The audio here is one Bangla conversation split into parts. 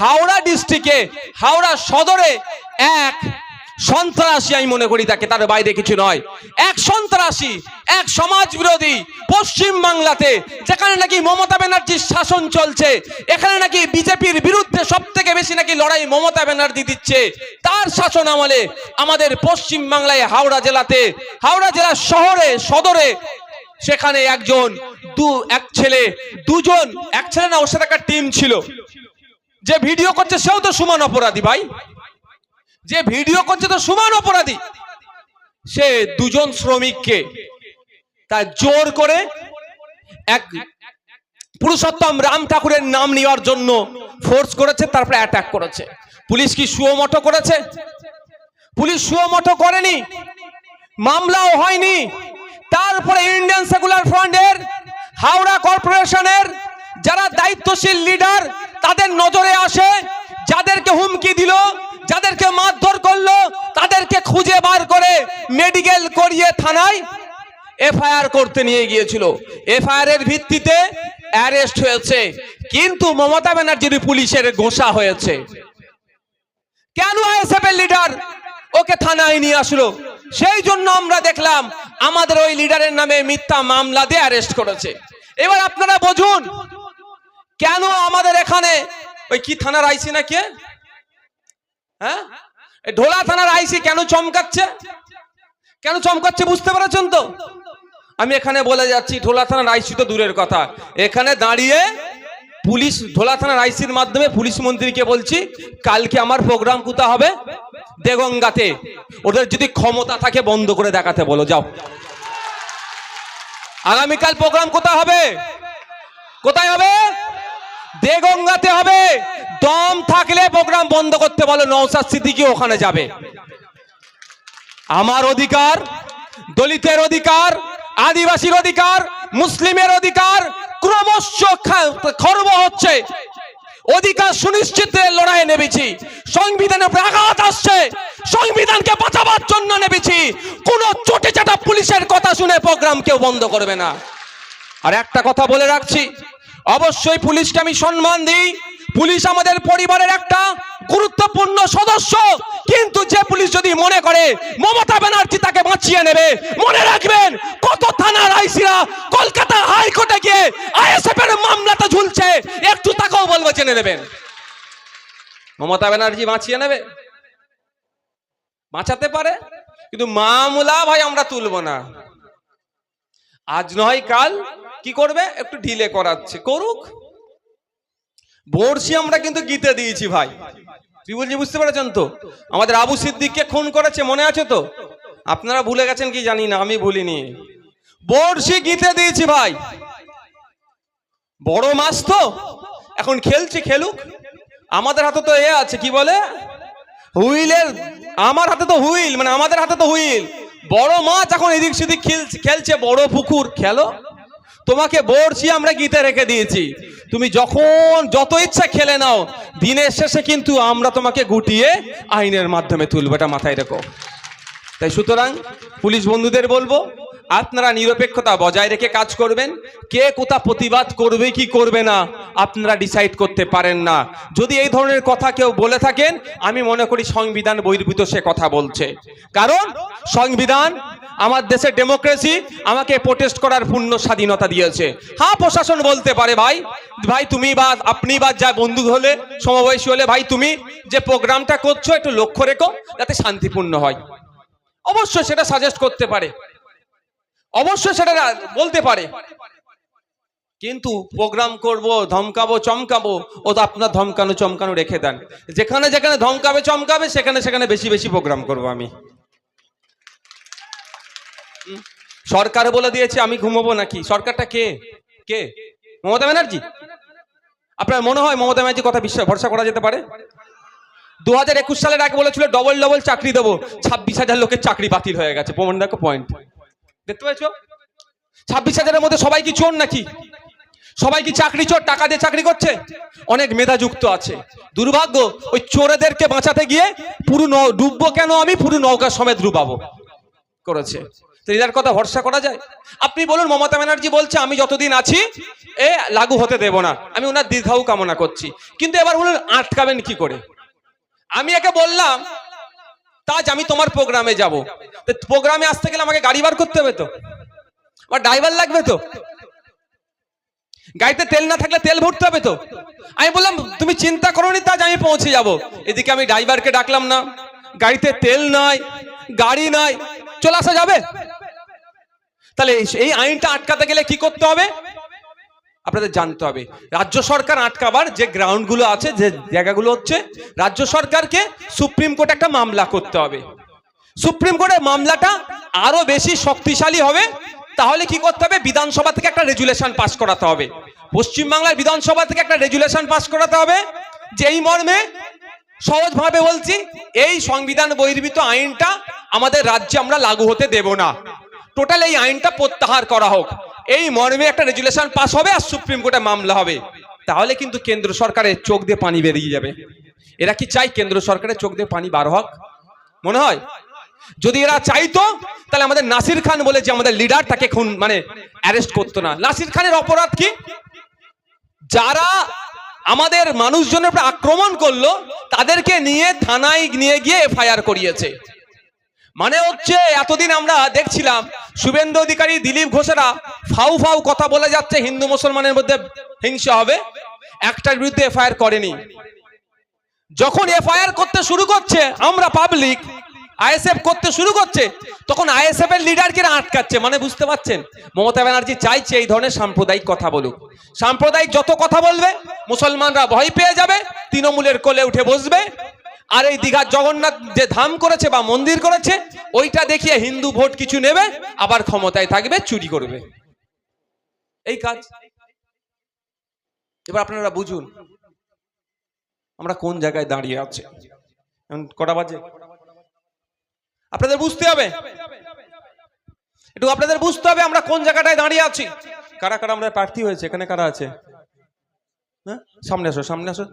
হাওড়া ডিস্ট্রিক্টে, হাওড়া সদরে এক সন্ত্রাসী, আমি মনে করি তাকে, তার বাইরে কিছু নয়। এক সন্ত্রাসী, এক সমাজ বিরোধী পশ্চিম বাংলাতে, যেখানে নাকি মমতা ব্যানার্জির শাসন চলছে, এখানে নাকি বিজেপির বিরুদ্ধে সব থেকে বেশি নাকি লড়াই মমতা ব্যানার্জি দিচ্ছে, তার শাসন আমলে আমাদের পশ্চিম বাংলায় হাওড়া জেলাতে, হাওড়া জেলার শহরে, সদরে, সেখানে একজন দু, এক ছেলে, দুজন, এক ছেলে না, ওর সাথে একটা টিম ছিল। যে ভিডিও করছে সেও তো সমান অপরাধী ভাই। যে ভিডিও করছে তো সমান অপরাধী। সে দুজন শ্রমিককে তা জোর করে এক পুরুষোত্তম রাম ঠাকুরের নাম নেওয়ার জন্য ফোর্স করেছে, তারপরে অ্যাটাক করেছে। পুলিশ কি সুয়মটো করেছে? পুলিশ সুয়মটো করেনি। মামলাও হয়নি। তারপরে ইন্ডিয়ান সেকুলার ফ্রন্টের হাওড়া কর্পোরেশনের যারা দায়িত্বশীল লিডার তাদের নজরে আসে, যাদেরকে হুমকি দিল, যাদেরকে মারধর করল, তাদেরকে খুঁজে বার করে মেডিকেল করিয়ে থানায় এফআইআর করতে নিয়ে গিয়েছিল। এফআইআর এর ভিত্তিতে অ্যারেস্ট হয়েছে, কিন্তু মমতা ব্যানার্জির পুলিশের ঘোষা হয়েছে। কেন আইএসএফ লিডার ওকে থানায় নিয়ে আসলো? সেই জন্য আমরা দেখলাম আমাদের ওই লিডারের নামে মিথ্যা মামলা দিয়ে অ্যারেস্ট করেছে। এবার আপনারা বুঝুন কেন আমাদের এখানে ওই কি থানার আইসি না কে হ্যাঁ ঢোলা থানার আইসি কেন চমকাচ্ছে? কেন চমকাচ্ছে বুঝতে পেরেছেন তো? আমি এখানে বলে যাচ্ছি, ঢোলা থানার আইসি তো দূরের কথা। এখানে দাঁড়িয়ে পুলিশ, ঢোলা থানার আইসির মাধ্যমে পুলিশ মন্ত্রীকে বলছি, কালকে আমার প্রোগ্রাম কোথা হবে? দেগঙ্গাতে। ওদের যদি ক্ষমতা থাকে, বন্ধ করে দেখাতে বলো, যাও। আগামীকাল প্রোগ্রাম কোথায় হবে? কোথায় হবে? দেগঙ্গাতে হবে। দম থাকলে প্রোগ্রাম বন্ধ করতে বলো নৌসাদ সিদ্দিকি ওখানে যাবে। আমার অধিকার, দলিতের অধিকার, আদিবাসীর অধিকার, মুসলিমের অধিকার ক্রমশ খর্ব হচ্ছে। অধিকার সুনিশ্চিতের লড়াই নেমেছি। সংবিধানে উপরে আঘাত আসছে। সংবিধানকে বাঁচাবার জন্য নেমেছি। কোন চটে চাটা পুলিশের কথা শুনে প্রোগ্রাম কেউ বন্ধ করবে না। আর একটা কথা বলে রাখছি অবশ্যই পুলিশকে আমি সম্মান দিই। পুলিশ আমাদের পরিবারের একটা গুরুত্বপূর্ণ সদস্য। কিন্তু যে পুলিশ যদি মনে করে মমতা ব্যানার্জি তাকে বাঁচিয়ে নেবে, মনে রাখবেন, কত থানার আইসিরা কলকাতা হাইকোর্টে গিয়ে আইএসএফ এর মামলাটা ঝুলছে। একটু তাকেও বলব, জেনে নেবেন। মমতা ব্যানার্জি বাঁচিয়ে নেবে? বাঁচাতে পারে? কিন্তু মামলা ভাই, আমরা তুলবো না। আজ নয়, কাল কি করবে? একটু ঢিলে করাচ্ছে। করুক। বর্ষি আমরা কিন্তু গীতে দিয়েছি, ভাই। তুই বলছি বুঝতে পেরেছেন তো? আমাদের আবু সিদ্দিককে খুন করেছে, মনে আছে তো? আপনারা ভুলে গেছেন কি জানি না, আমি ভুলিনি। বর্ষি গীতে দিয়েছি, ভাই। বড় মাছ তো? এখন খেলছে, খেলুক। আমাদের হাতে তো এ আছে, কি বলে? হুইলের, আমার হাতে তো হুইল মানে আমাদের হাতে তো হুইল। বড় মাছ এখন এদিক সেদিক খেলছে বড় পুকুর, খেলো। তোমাকে বড়ছি আমরা গীতে রেখে দিয়েছি। তুমি যখন যত ইচ্ছা খেলে নাও, দিনের শেষে কিন্তু আমরা তোমাকে গুটিয়ে আইনের মাধ্যমে তুলবো, এটা মাথায় রেখো। তাই সুতরাং পুলিশ বন্ধুদের বলব আপনারা নিরপেক্ষতা বজায় রেখে কাজ করবেন। কে কোথা প্রতিবাদ করবে, কি করবে না, আপনারা ডিসাইড করতে পারেন না। যদি এই ধরনের কথা কেউ বলে থাকেন, আমি মনে করি সংবিধান বহির্ভূত সে কথা বলছে। কারণ সংবিধান আমার দেশের ডেমোক্রেসি আমাকে প্রোটেস্ট করার পূর্ণ স্বাধীনতা দিয়েছে। হ্যাঁ প্রশাসন বলতে পারে, ভাই। ভাই, তুমি বা আপনি বা যা বন্ধু হলে, সমবয়সী হলে, ভাই, তুমি যে প্রোগ্রামটা করছ, একটু লক্ষ্য রেখো, যাতে শান্তিপূর্ণ হয়। অবশ্যই সেটা সাজেস্ট করতে পারে। অবশ্যই সেটা বলতে পারে। কিন্তু প্রোগ্রাম করব, ধমকাবো, চমকাবো, ও তো আপনার ধমকানো, চমকানো রেখে দেন। যেখানে যেখানে ধমকাবে, চমকাবে, সেখানে সেখানে বেশি বেশি প্রোগ্রাম করব আমি? সরকার বলে দিয়েছে, আমি ঘুমাবো নাকি? সরকারটা কে? কে? মমতা ব্যানার্জি? আপনার মনে হয় মমতা ব্যানার্জি কথা বিশ্বাস, ভরসা করা যেতে পারে? দু হাজার একুশ সালের আগে বলেছিল ডবল ডবল চাকরি দেবো। ছাব্বিশ হাজার লোকের চাকরি বাতিল হয়ে গেছে। প্রমাণ দেখো পয়েন্ট দেখতে পেয়েছ? ছাব্বিশ হাজারের মধ্যে সবাই কি চোর নাকি? সবাই কি চাকরি চোর? টাকা দিয়ে চাকরি করছে? অনেক মেধাযুক্ত আছে। দুর্ভাগ্য, ওই চোরেদেরকে বাঁচাতে গিয়ে পুরো ডুববো কেন আমি? পুরো নৌকা সমেত ডুবাবো। করেছে। তো এটার কথা ভরসা করা যায়? আপনি বলুন, মমতা ব্যানার্জি বলছে, আমি যতদিন আছি, এ লাগু হতে দেব না। আমি ওনার দীর্ঘায়ু কামনা করছি। কিন্তু এবার বলুন, আটকাবেন কি করে? আমি একে বললাম তাজ আমি তোমার প্রোগ্রামে যাব। প্রোগ্রামে আসতে গেলে আমাকে গাড়ি বার করতে হবে তো? আমার ড্রাইভার লাগবে তো? গাড়িতে তেল না থাকলে তেল ভরতে হবে তো? আমি বললাম, তুমি চিন্তা করো নি তাজ, আমি পৌঁছে যাব। এদিকে আমি ড্রাইভারকে ডাকলাম, না, গাড়িতে তেল নাই, গাড়ি নাই, চলে আসা যাবে? তাহলে এই- এই আইনটা আটকাতে গেলে কি করতে হবে? আপনাদের জানতে হবে। রাজ্য সরকার আটকাবার যে গ্রাউন্ডগুলো আছে, যে জায়গাগুলো হচ্ছে, রাজ্য সরকারকে সুপ্রিম কোর্টে একটা মামলা করতে হবে। সুপ্রিম কোর্টের মামলাটা আরও বেশি শক্তিশালী হবে, তাহলে কি করতে হবে? বিধানসভা থেকে একটা রেজুলেশন পাস করাতে হবে। পশ্চিমবাংলার বিধানসভা থেকে একটা রেজুলেশন পাস করাতে হবে যেই মর্মে সহজভাবে বলছি, এই সংবিধান বহির্ভূত আইনটা আমাদের রাজ্যে আমরা লাগু হতে দেব না। টোটাল এই আইনটা প্রত্যাহার করা হোক। এই মর্মে একটা রেজুলেশন পাস হবে আর সুপ্রিম কোর্টে মামলা হবে। তাহলে কিন্তু কেন্দ্র সরকারের চোখ দিয়ে পানি বেরিয়ে যাবে। এরা কি চাই কেন্দ্র সরকারের চোখ দিয়ে পানি বার হোক? মনে হয়? যদি এরা চাইতো, তাহলে আমাদের নাসির খান বলে যে আমাদের লিডার তাকে খুন মানে অ্যারেস্ট করতো না। নাসির খানের অপরাধ কি? যারা আমাদের মানুষজনের উপর আক্রমণ করল, তাদেরকে নিয়ে থানায় নিয়ে গিয়ে এফআইআর করিয়েছে। মানে হচ্ছে, এতদিন আমরা দেখছিলাম, শুভেন্দু অধিকারী দিলীপ ঘোষেরা ফাউ ফাউ কথা বলে যাচ্ছে, হিন্দু মুসলমানের মধ্যে হিংসা হবে। একটার বিরুদ্ধে এফআইআর করেনি। যখন এফআইআর করতে শুরু করছে, আমরা পাবলিক আইএসএফ করতে শুরু করছে, তখন আইএসএফ এর লিডারকে আটকাচ্ছে? মানে বুঝতে পারছেন? মমতা ব্যানার্জি চাইছে এই ধরনের সাম্প্রদায়িক কথা বলুক। সাম্প্রদায়িক যত কথা বলবে, মুসলমানরা ভয় পেয়ে যাবে, তৃণমূলের কোলে উঠে বসবে। আর এই দীঘার জগন্নাথ যে ধাম করেছে বা মন্দির করেছে, ওইটা দেখিয়ে হিন্দু ভোট কিছু নেবে, আবার ক্ষমতায় থাকবে, চুরি করবে। এই কাজ। এবার আপনারা বুঝুন, আমরা কোন জায়গায় দাঁড়িয়ে আছি? কটা বাজে? আপনাদের বুঝতে হবে? একটু আপনাদের বুঝতে হবে আমরা কোন জায়গাটায় দাঁড়িয়ে আছি। কারা কারা আমরা প্রার্থী হয়েছে? এখানে কারা আছে? হ্যাঁ? সামনে আসো সামনে আসো।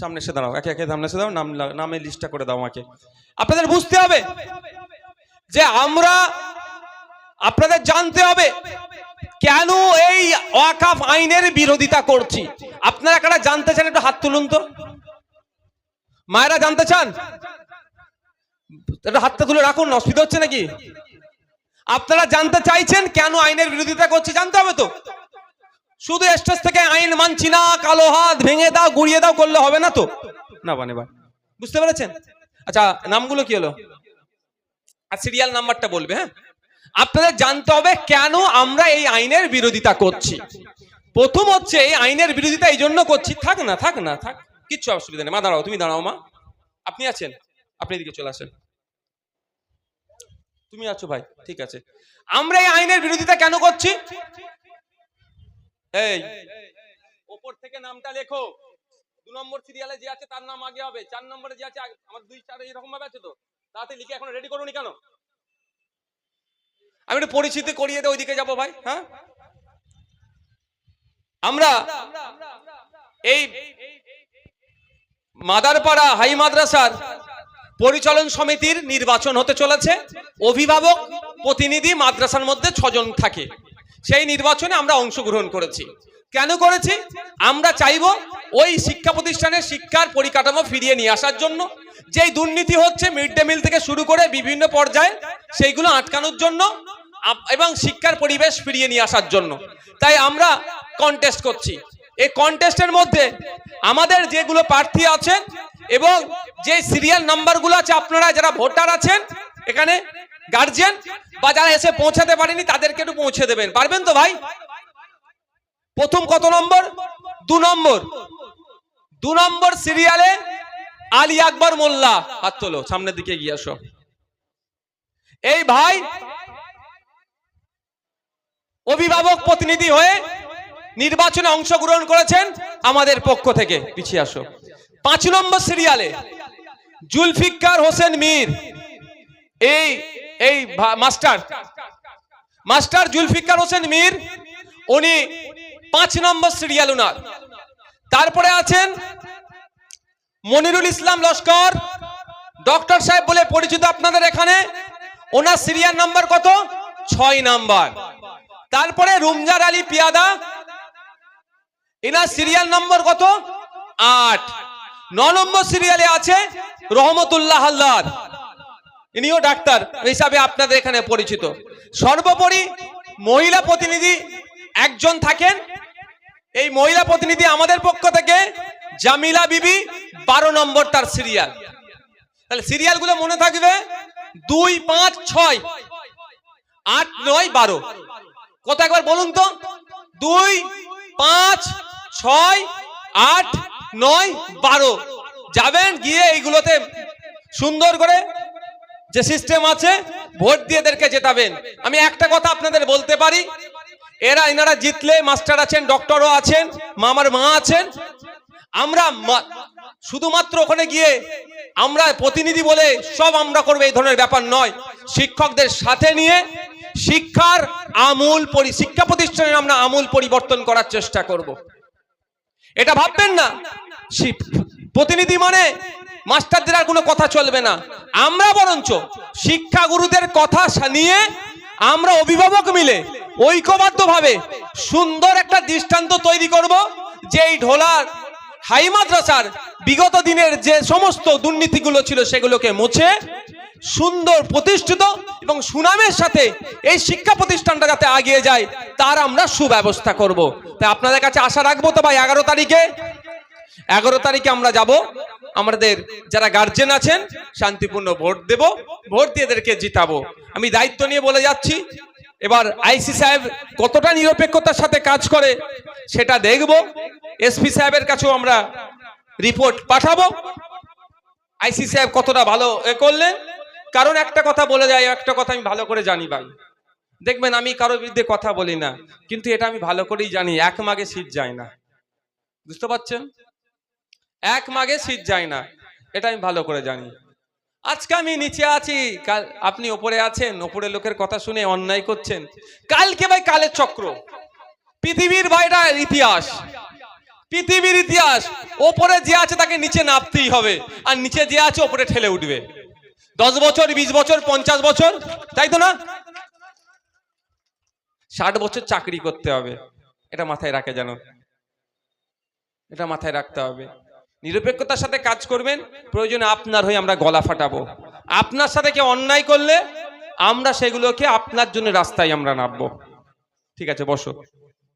সামনে এসে দাঁড়াও, একে একে সামনে এসে দাও নাম নামের লিস্টটা করে দাও আমাকে। আপনাদের বুঝতে হবে যে আমরা আপনাদের জানতে হবে। কেন এই ওয়াকাফ আইনের বিরোধিতা করছি? আপনারা কারা জানতে চান একটু হাত তুলুন তো। মায়েরা জানতে চান? একটু হাতটা তুলে রাখুন, অসুবিধা হচ্ছে নাকি? আপনারা জানতে চাইছেন কেন আইনের বিরোধিতা করছে? জানতে হবে তো। শুধু স্টেজ থেকে আইন মানছি না, কালো হাত ভেঙে দাও, গুড়িয়ে দাও, করলে হবে না তো। না, বানে বা বুঝতে পেরেছেন? আচ্ছা নামগুলো কি হলো? আর সিরিয়াল নাম্বারটা বলবে হ্যাঁ? আপনাদের জানতে হবে কেন আমরা এই আইনের বিরোধিতা করছি। প্রথম হচ্ছে এই আইনের বিরোধিতা এই জন্য করছি। থাক না থাক না, থাক। কিচ্ছু অসুবিধা নেই। মা, দাঁড়াও, তুমি দাঁড়াও, মা। আপনি আছেন? আপনি এদিকে চলে আসেন। তুমি আছো ভাই, ঠিক আছে। আমরা এই আইনের বিরোধিতা কেন করছি? এই, ওপর থেকে নামটা লেখো। দু নম্বর সিরিয়ালে যে আছে তার নাম আগে হবে। চার নম্বরে যে আছে আমার দুই চার এরকম ভাবে আছে তো? তাতে লিখে এখন রেডি করুনি কেন? আমি একটু পরিচিতি করিয়ে দে, ওইদিকে যাব ভাই হ্যাঁ? আমরা এই মাদারপাড়া হাই মাদ্রাসার পরিচালন সমিতির নির্বাচন হতে চলেছে। অভিভাবক প্রতিনিধি মাদ্রাসার মধ্যে ছজন থাকে। সেই নির্বাচনে আমরা অংশগ্রহণ করেছি। কেন করেছি? আমরা চাইব ওই শিক্ষা প্রতিষ্ঠানের শিক্ষার পরিকাঠামো ফিরিয়ে নিয়ে আসার জন্য যেই দুর্নীতি হচ্ছে মিড ডে মিল থেকে শুরু করে বিভিন্ন পর্যায়ে সেইগুলো আটকানোর জন্য এবং শিক্ষার পরিবেশ ফিরিয়ে নিয়ে আসার জন্য। তাই আমরা কন্টেস্ট করছি। এই কন্টেস্টের মধ্যে আমাদের যেগুলো প্রার্থী আছেন এবং যে সিরিয়াল নাম্বারগুলো আছে, আপনারা যারা ভোটার আছেন, এখানে গার্জিয়ান বা যারা এসে পৌঁছাতে পারেনি, তাদেরকে একটু পৌঁছে দেবেন। পারবেন তো ভাই? প্রথম কত নম্বর? দু নম্বর। দু নম্বর সিরিয়ালে আলী আকবর মোল্লা। হাত তোলো, সামনের দিকে গিয়ে আসো। এই ভাই অভিভাবক প্রতিনিধি হয়ে নির্বাচনে অংশগ্রহণ করেছেন আমাদের পক্ষ থেকে। পিছিয়ে আসো। পাঁচ নম্বর সিরিয়ালে জুলফিকার হোসেন মীর। এই এই মাস্টার। মাস্টার জুলফিকার হোসেন মীর, উনি পাঁচ নম্বর সিরিয়াল উনার। তারপরে আছেন মনিরুল ইসলাম লস্কর। ডক্টর সাহেব বলে পরিচিত আপনাদের এখানে। ওনার সিরিয়াল নাম্বার কত? ছয় নাম্বার। তারপরে রুমজার আলী পিয়াদা। এনার সিরিয়াল নম্বর কত? আট। ন নম্বর সিরিয়ালে আছে রহমতুল্লাহ হালদার। ইনিও ডাক্তার হিসাবে আপনাদের এখানে পরিচিত। সর্বোপরি মহিলা প্রতিনিধি একজন থাকেন এই মহিলা প্রতিনিধি আমাদের পক্ষ থেকে জামিলা বিবি বারো নম্বর তার সিরিয়াল। তাহলে সিরিয়ালগুলো মনে থাকবে? দুই, পাঁচ, ছয়, আট, নয়, বারো। কত একবার বলুন তো। দুই, পাঁচ, ছয়, আট, নয়, বারো। যাবেন গিয়ে এইগুলোতে সুন্দর করে যে সিস্টেম আছে, ভোট দিয়ে এদেরকে জেতাবেন। আমি একটা কথা আপনাদের বলতে পারি। এরা এনারা জিতলে মাস্টার আছেন, ডক্টরও আছেন, মামার মা আছেন। আমরা শুধুমাত্র ওখানে গিয়ে আমরা প্রতিনিধি বলে সব আমরা করব, এই ধরনের ব্যাপার নয়। শিক্ষকদের সাথে নিয়ে শিক্ষার আমূল পরি শিক্ষা প্রতিষ্ঠানের আমরা আমূল পরিবর্তন করার চেষ্টা করব। এটা ভাববেন না। প্রতিনিধি মানে মাস্টারদের আর কোনো কথা চলবে না। আমরা বরঞ্চ শিক্ষাগুরুদের কথা নিয়ে আমরা অভিভাবক মিলে ঐক্যবদ্ধভাবে সুন্দর একটা দৃষ্টান্ত তৈরি করব যে এই ঢোলার হাই মাদ্রাসার বিগত দিনের যে সমস্ত দুর্নীতিগুলো ছিল সেগুলোকে মুছে সুন্দর প্রতিষ্ঠিত এবং সুনামের সাথে এই শিক্ষা প্রতিষ্ঠানটা যাতে আগিয়ে যায়, তার আমরা সুব্যবস্থা করব। তাই আপনাদের কাছে আশা রাখব তো ভাই, এগারো তারিখে? এগারো তারিখে আমরা যাব। আমাদের যারা গার্জেন আছেন, শান্তিপূর্ণ ভোট দেব। ভোট দিয়ে এদেরকে জিতাবো। আমি দায়িত্ব নিয়ে বলে যাচ্ছি এবার আইসি সাহেব কতটা নিরপেক্ষতার সাথে কাজ করে, সেটা দেখব। এসপি সাহেবের কাছেও আমরা রিপোর্ট পাঠাবো। আইসি সাহেব কতটা ভালো এ করলেন। কারণ একটা কথা বলে যায়, একটা কথা আমি ভালো করে জানি ভাই। দেখবেন আমি কারোর বিরুদ্ধে কথা বলি না, কিন্তু এটা আমি ভালো করেই জানি, এক মাগে শীত যায় না। বুঝতে পারছেন? এক মাগে শীত যায় না, এটা আমি ভালো করে জানি। আজকে আমি নিচে আছি। কাল আপনি ওপরে আছেন ওপরে লোকের কথা শুনে অন্যায় করছেন। কালকে ভাই কালের চক্র। পৃথিবীর ভাইরা ইতিহাস। পৃথিবীর ইতিহাস। ওপরে যে আছে তাকে নিচে নামতেই হবে। আর নিচে যে আছে ওপরে ঠেলে উঠবে। দশ বছর, বিশ বছর, পঞ্চাশ বছর, তাই তো না? ষাট বছর চাকরি করতে হবে। এটা মাথায় রাখে যেন। এটা মাথায় রাখতে হবে। নিরপেক্ষতার সাথে কাজ করবেন, প্রয়োজনে আপনার হয়ে আমরা গলা ফাটাবো। আপনার সাথে কেউ অন্যায় করলে আমরা সেগুলোকে আপনার জন্য রাস্তায় আমরা নামবো। ঠিক আছে, বসো।